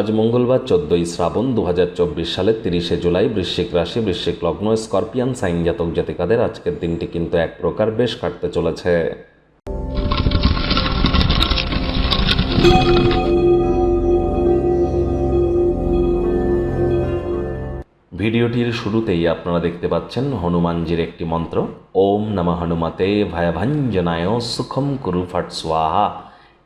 আজ মঙ্গলবার চোদ্দই শ্রাবণ দু হাজার চব্বিশ সালের তিরিশে জুলাই বৃশ্চিক রাশি, বৃশ্চিক লগ্ন, স্করপিয়ান সাইন জাতক জাতিকাদের আজকের দিনটি কিন্তু এক প্রকার বেশ কাটতে চলেছে। ভিডিওটির শুরুতেই আপনারা দেখতে পাচ্ছেন হনুমানজির একটি মন্ত্র, ওম নম হনুমতে ভয়াভাঞ্জনায় সুখম কুরু ফট স্বাহা।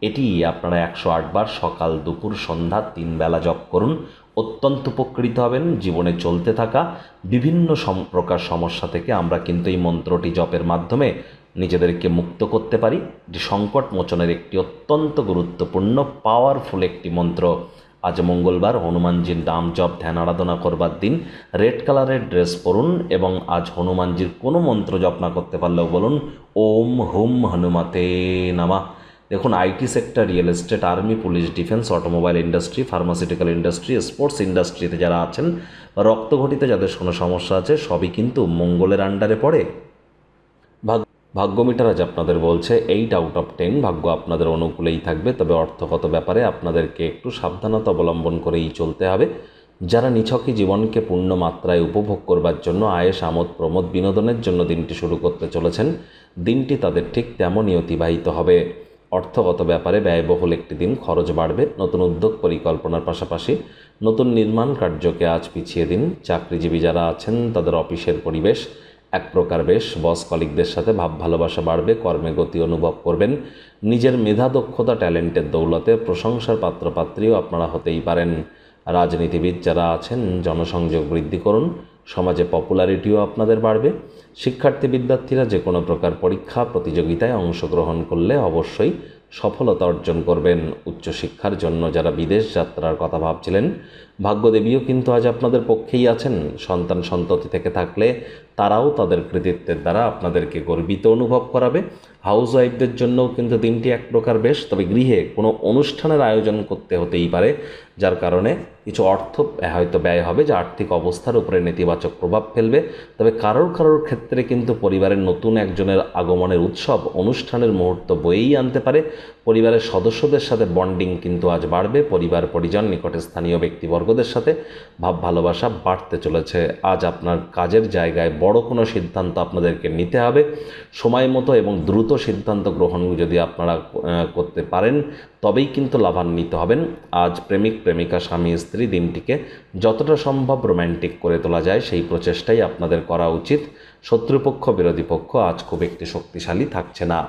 এটি আপনারা একশো আটবার সকাল দুপুর সন্ধ্যা তিন বেলা জপ করুন, অত্যন্ত উপকৃত হবেন, জীবনে চলতে থাকা বিভিন্ন প্রকার সমস্যা থেকে আমরা কিন্তু এই মন্ত্রটি জপের মাধ্যমে নিজেদেরকে মুক্ত করতে পারি। এটি সংকট মোচনের একটি অত্যন্ত গুরুত্বপূর্ণ পাওয়ারফুল একটি মন্ত্র। আজ মঙ্গলবার হনুমানজির নাম জপ, ধ্যান, আরাধনা করবার দিন। রেড কালারের ড্রেস পরুন এবং আজ হনুমানজির কোনো মন্ত্র জপ না করতে পারলেও বলুন, ওম হুম হনুমাতে নামা। দেখুন IT sector real estate army police defence automobile industry pharmaceutical industry sports ইন্ডাস্ট্রিতে যারা আছেন বা রক্তঘটিতে যাদের কোনো সমস্যা আছে, সবই কিন্তু মঙ্গলের আন্ডারে পড়ে। ভাগ, ভাগ্য মিটার আজ আপনাদের বলছে এইট আউট অফ টেন ভাগ্য আপনাদের অনুকূলেই থাকবে, তবে অর্থগত ব্যাপারে আপনাদেরকে একটু সাবধানতা অবলম্বন করেই চলতে হবে। যারা নিছকই জীবনকে পূর্ণ মাত্রায় উপভোগ করবার জন্য আয়েস, আমোদ, প্রমোদ, বিনোদনের জন্য দিনটি শুরু করতে চলেছেন, দিনটি তাদের ঠিক তেমনই অতিবাহিত হবে। অর্থগত ব্যাপারে ব্যয়বহুল একটি দিন খরচ বাড়বে। নতুন উদ্যোগ পরিকল্পনার পাশাপাশি নতুন নির্মাণ কার্যকে আজ পিছিয়ে দিন। চাকরিজীবী যারা আছেন, তাদের অফিসের পরিবেশ এক প্রকার বেশ। বস কলিকদের সাথে ভাব ভালোবাসা বাড়বে, কর্মে গতি অনুভব করবেন। নিজের মেধা, দক্ষতা, ট্যালেন্টের দৌলতে প্রশংসার পাত্রপাত্রীও আপনারা হতেই পারেন। রাজনীতিবিদ যারা আছেন, জনসংযোগ বৃদ্ধি করুন। সমাজে পপুলারিটিও আপনাদের বাড়বে। শিক্ষার্থী, বিদ্যার্থীরা যে কোনো প্রকার পরীক্ষা, প্রতিযোগিতায় অংশগ্রহণ করলে অবশ্যই সফলতা অর্জন করবেন। উচ্চশিক্ষার জন্য যারা বিদেশ যাত্রার কথা ভাবছিলেন ভাগ্যদেবীও কিন্তু আজ আপনাদের পক্ষেই আছেন। সন্তান সন্ততি থেকে থাকলে তারাও তাদের কৃতিত্বের দ্বারা আপনাদেরকে গর্বিত অনুভব করাবে। হাউস ওয়াইফদের জন্যও কিন্তু দিনটি এক প্রকার বেশ, তবে গৃহে কোনো অনুষ্ঠানের আয়োজন করতে হতেই পারে, যার কারণে কিছু অর্থ হয়তো ব্যয় হবে, যা আর্থিক অবস্থার উপরে নেতিবাচক প্রভাব ফেলবে। তবে কারোর কারোর ক্ষেত্রে কিন্তু পরিবারের নতুন একজনের আগমনের উৎসব, অনুষ্ঠানের মুহূর্ত বয়েই আনতে পারে। পরিবারের সদস্যদের সাথে বন্ডিং কিন্তু আজ বাড়বে। পরিবার পরিজন নিকটে স্থানীয় ব্যক্তিবর্গদের সাথে ভাব ভালোবাসা বাড়তে চলেছে। আজ আপনার কাজের জায়গায় বড় কোনো সিদ্ধান্ত আপনাদেরকে নিতে হবে। সময় মতো এবং দ্রুত সিদ্ধান্ত গ্রহণ যদি আপনারা করতে পারেন, তবেই কিন্তু লাভান্বিত হবেন। আজ প্রেমিক, প্রেমিকা, স্বামী, স্ত্রী দিনটিকে যতটা সম্ভব রোম্যান্টিক করে তোলা যায়, সেই প্রচেষ্টাই আপনাদের করা উচিত। শত্রুপক্ষ, বিরোধী পক্ষ আজ খুব একটি শক্তিশালী থাকছে না।